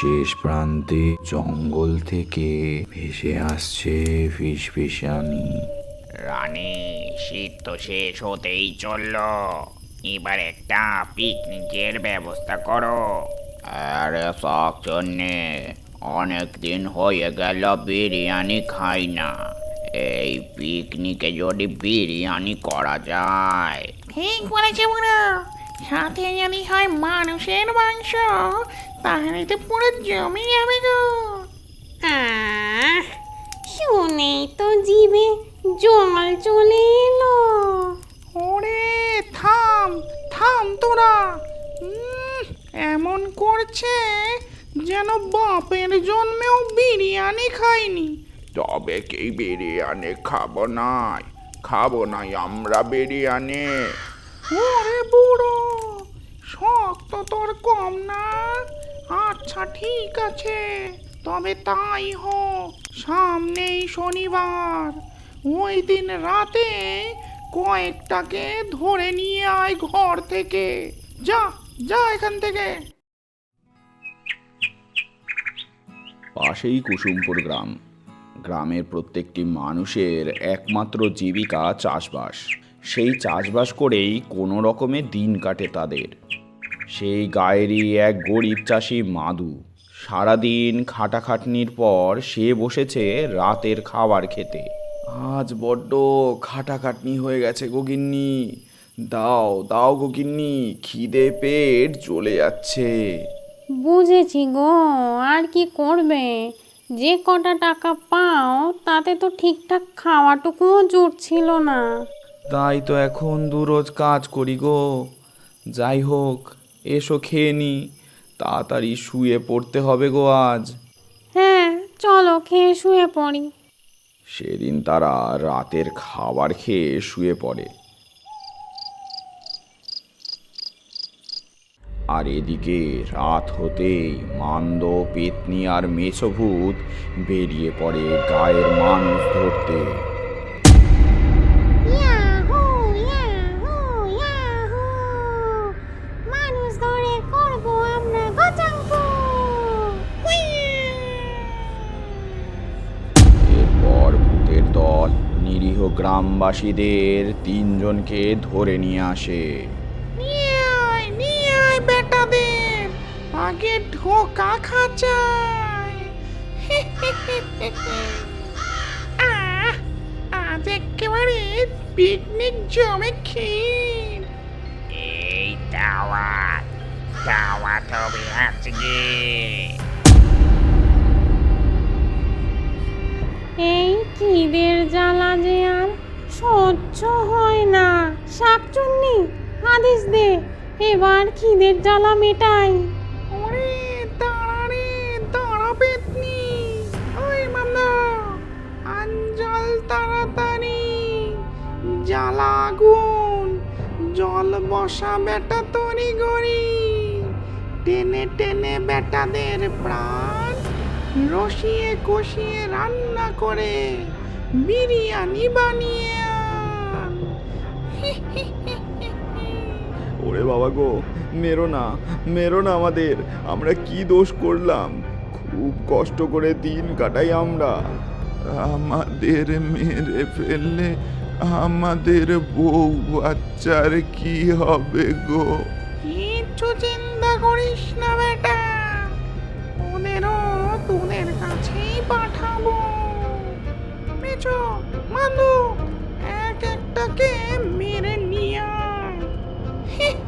শেষ প্রান্তে জঙ্গল থেকে ভেসে আসছে ফিসফিসানি। রানী শীত তো শেষ হতেই চলল। এবার একটা পিকনিকের ব্যবস্থা করো। আরে শখ জন্যে অনেক দিন হয়ে গেল বিরিয়ানি খাই না। এই পিকনিকে যদি বিরিয়ানি করা যায়। ঠিক বলেছে বুড়ো সাথে যদি হয় মানুষের মাংস তাহলে তো পুরো জমে যাবে গো। আহ শুনেই তো জিভে জল চলে এলো। ওরে থাম থাম তোরা। উম, এমন করছে যেন বাপের জন্মেও বিরিয়ানি খাইনি। তবে কি বিরিয়ানি খাব নাই? খাব নাই আমরা বিরিয়ানি। ওরে বুড়ো শক্ত তোর কম না। আচ্ছা ঠিক আছে। তবে তাই হোক, সামনেই শনিবার। ওই দিন রাতে কয়েকটাকে ধরে নিয়ে আয় ঘর থেকে। যা যা এখান থেকে। পাশেই কুসুমপুর গ্রাম। গ্রামের প্রত্যেকটি মানুষের একমাত্র জীবিকা চাষবাস। সেই চাষবাস করেই কোনো রকমে দিন কাটে তাদের। সেই গায়েরই এক গরিব চাষি মাদু। সারাদিন খাটাখাটনির পর সে বসেছে রাতের খাবার খেতে। আজ বড্ড খাটাখাটনি হয়ে গেছে গোগিন্নি দাও দাও গোগিন্নি খিদে পেট চলে যাচ্ছে। বুঝেছি গো আর কি করবে? যে কটা টাকা পাও তাতে তো ঠিকঠাক খাওয়াটুকুও জুটছিল না। তাই তো এখন দু রোজ কাজ করি গো। যাই হোক এসো খেয়ে নি তাড়াতাড়ি শুয়ে পড়তে হবে গো আজ। হ্যাঁ চলো খেয়ে শুয়ে পড়ি। সেদিন তারা রাতের খাবার খেয়ে শুয়ে পড়ে। আর এদিকে রাত হতেই মান্দ পেতনি আর মেছভূত বেরিয়ে পড়ে গায়ের মানুষ ধরতে। গ্রামবাসীদের তিনজনকে ধরে নিয়ে আসে। নিয়ে আয় নিয়ে আয় বেটাদের। আগে ঢোকা খাঁচায়। আহ, আজ একেবারে পিকনিক জমে ক্ষীর। এই দাওয়াত দাওয়াত হবে আজকে। এই খিদের জ্বালা যে আর শাকচুন্নি, আদেশ দে, এবার খিদের জ্বালা মেটাই। ওরে দাঁড়া রে, দাঁড়া পেতনি। ওই তাড়াতাড়ি। জ্বালা জল বসা বেটা তরি গড়ি। টেনে টেনে বেটাদের প্রাণ, রসিয়ে কষিয়ে রান্না করে বিরিয়ানি বানিয়ে ওরে বাবা গো, মেরো না মেরো না আমাদের। আমরা কি দোষ করলাম? খুব কষ্ট করে দিন কাটাই আমরা। আমাদের মেরে ফেললে আমাদের বউ বাচ্চার কি হবে গো? কিচ্ছু চিন্তা করিস না বেটা। ওদেরও তোদের কাছেই পাঠাবো। মান্দু এক একটাকে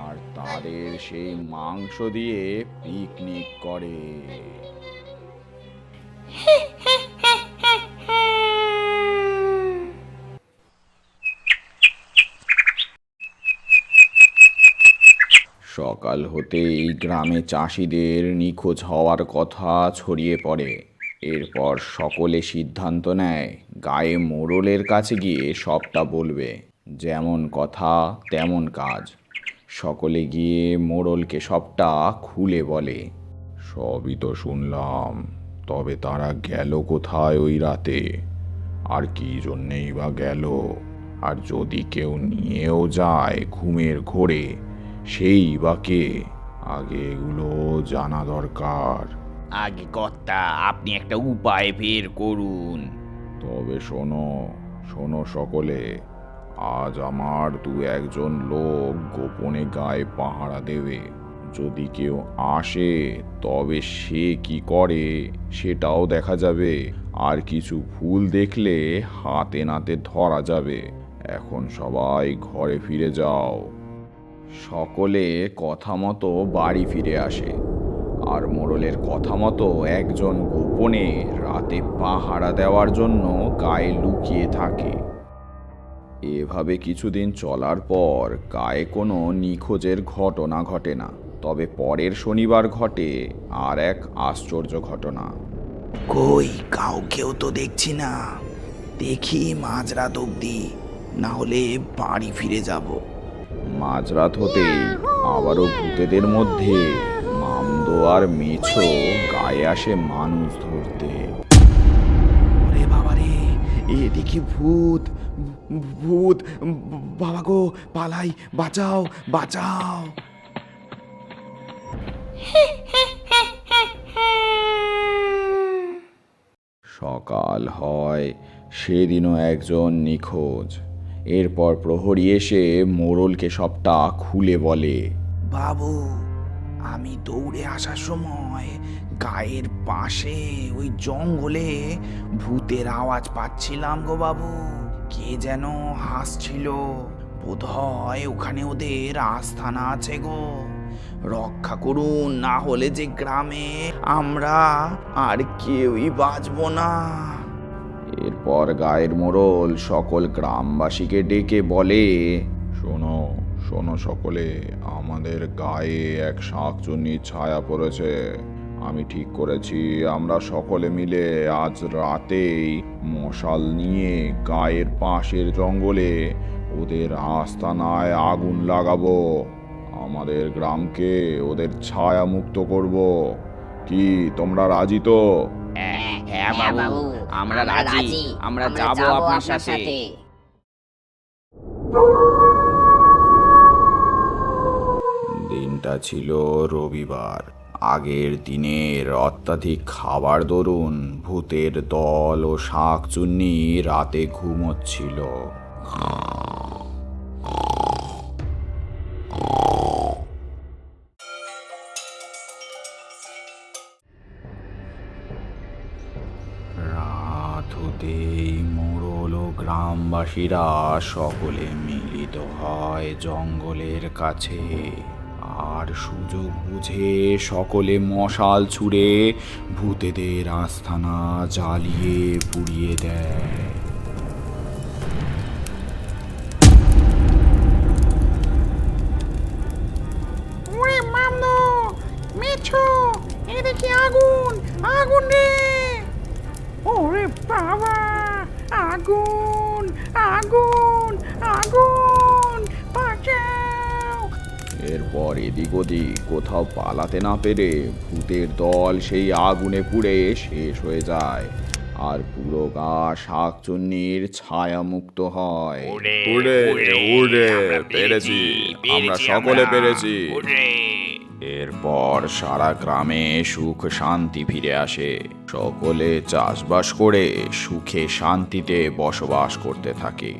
আর তাদের সেই মাংস দিয়ে পিকনিক করে। সকাল হতেই গ্রামে চাষিদের নিখোঁজ হওয়ার কথা ছড়িয়ে পড়ে। এরপর সকলে সিদ্ধান্ত নেয়, গায়ে মোড়লের কাছে গিয়ে সবটা বলবে। যেমন কথা, তেমন কাজ। সকলে গিয়ে মোড়লকে সবটা খুলে বলে সবই তো শুনলাম তবে তারা গেল কোথায় ওই রাতে? আর কি জন্যেই বা গেল? আর যদি কেউ নিয়েও যায় ঘুমের ঘোরে সেই বা কে? আগে এগুলো জানা দরকার। আগে কর্তা আপনি একটা উপায় বের করুন। তবে শোনো শোনো সকলে। আজ আমার দু একজন লোক গোপনে গায়ে পাহারা দেবে। যদি কেউ আসে, তবে সে কি করে সেটাও দেখা যাবে। আর কিছু ভুল দেখলে হাতে নাতে ধরা যাবে। এখন সবাই ঘরে ফিরে যাও। সকলে কথা মতো বাড়ি ফিরে আসে। আর মোড়লের কথা মতো একজন গোপনে রাতে পাহারা দেওয়ার জন্য গায়ে লুকিয়ে থাকে। এভাবে কিছুদিন চলার পর গায়ে কোনো নিখোঁজের ঘটনা ঘটে না। তবে পরের শনিবার ঘটে আর এক আশ্চর্য ঘটনা। কই কাউকেও তো দেখছি না। দেখি মাঝরাত অবধি না হলে বাড়ি ফিরে যাব। মাঝরাত হতেই আবারও ভূতেদের মধ্যে মামদো আর মেছো গায়ে আসে মানুষ ধরতে। ওরে বাবা রে এ দেখি ভূত ভূত বাবা গো পালাই বাঁচাও বাঁচাও। সকাল হয় সেদিনও একজন নিখোঁজ। এরপর প্রহরী এসে মোড়লকে সবটা খুলে বলে বাবু আমি দৌড়ে আসার সময় গায়ের পাশে ওই জঙ্গলে ভূতের আওয়াজ পাচ্ছিলাম গো বাবু। কে যেন হাসছিল। বোধ হয় ওখানে ওদের আস্থানা আছে গো। রক্ষা করুন, না হলে যে গ্রামে আমরা আর কেউই বাঁচবো না। এরপর গায়ের মোড়ল সকল গ্রামবাসীকে ডেকে বলে, শোনো শোনো সকলে, আমাদের গায়ে এক শাকচুন্নির ছায়া পড়েছে। আমি ঠিক করেছি। আমরা সকলে মিলে আজ রাতেই মশাল নিয়ে গায়ের পাশের জঙ্গলে ওদের আস্তানায় আগুন লাগাবো। আমাদের গ্রামকে ওদের ছায়া মুক্ত করব। কি তোমরা রাজি তো? হ্যাঁ বাবু। আমরা রাজি। আমরা যাব আপনার সাথে। দিনটা ছিল রবিবার। আগের দিনের অত্যাধিক খাবার দরুন ভূতের দল ও শাকচুন্নি রাতে ঘুমোচ্ছিল। মোড়ল ও গ্রামবাসীরা সকলে মিলিত হয় জঙ্গলের কাছে। আর সুযোগ বুঝে সকলে মশাল ছুঁড়ে ভূতেদের আস্থানা জ্বালিয়ে পুড়িয়ে দেয়। আগুন আগুন ওরে বাবা, আগুন আগুন। এরপর এদিক ওদিক কোথাও পালাতে না পেরে ভূতের দল সেই আগুনে পুড়ে শেষ হয়ে যায়। আর পুরো গা শাকচুন্নির ছায়া মুক্ত হয়। উড়ে উড়ে পেরেছি আমরা সকলে পেরেছি। এরপর সারা গ্রামে সুখ শান্তি ফিরে আসে। সকলে চাষবাস করে সুখে শান্তিতে বসবাস করতে থাকে।